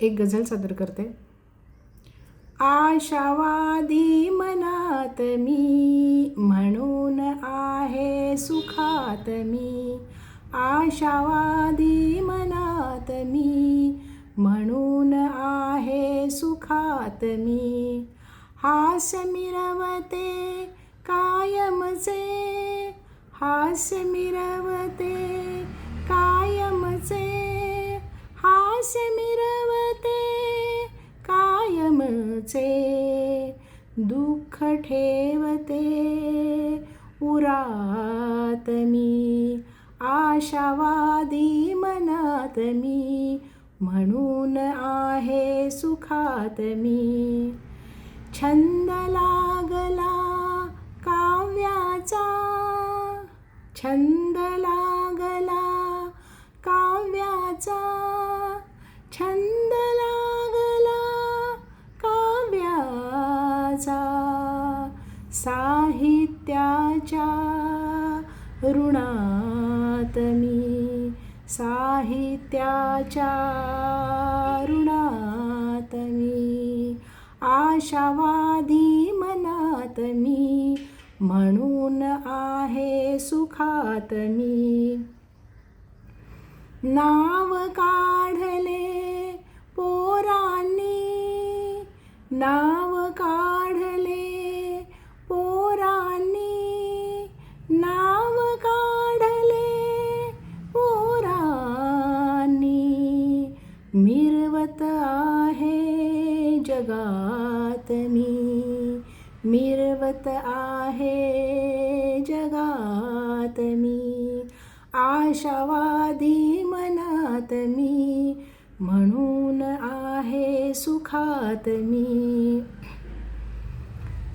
एक गझल सादर करते. आशावादी मनात मी म्हणून आहे सुखात मी. आशावादी मनात मी म्हणून आहे सुखात मी. हास्य मिरवते कायमचे हास्य मिरवते कायमचे. हास्य कायमचे दुःख ठेवते. उरात मी आशावादी मनात मी म्हणून आहे सुखात मी. छंद लागला काव्याचा छंद साहित्याच्या ऋणात मी साहित्याच्या ऋणात मी आशावादी मनात मी म्हणून आहे सुखात मी. नाव काढले पोरांनी नाव मिरवत आहे जगात मी. मिरवत आहे जगात मी. आशावादी मनात मी. म्हणून आहे सुखात मी.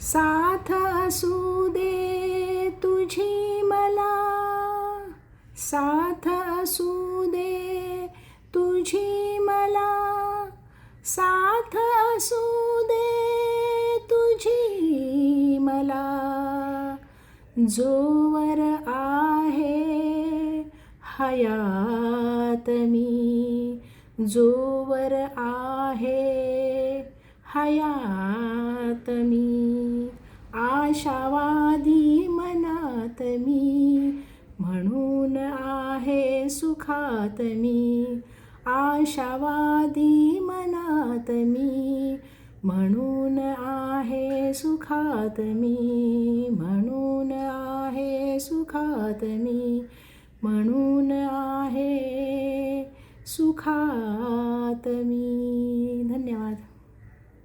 साथ असू दे तुझी मला. साथ असू दे तुझी मला साथ असू दे तुझी मला. जोवर आहे हयात मी जोवर आहे हयात मी. आशावादी मनात मी म्हणून आहे सुखात मी. आशावादी मनात मी. म्हणून आहे सुखात मी. म्हणून आहे सुखात मी. म्हणून आहे सुखात मी. धन्यवाद.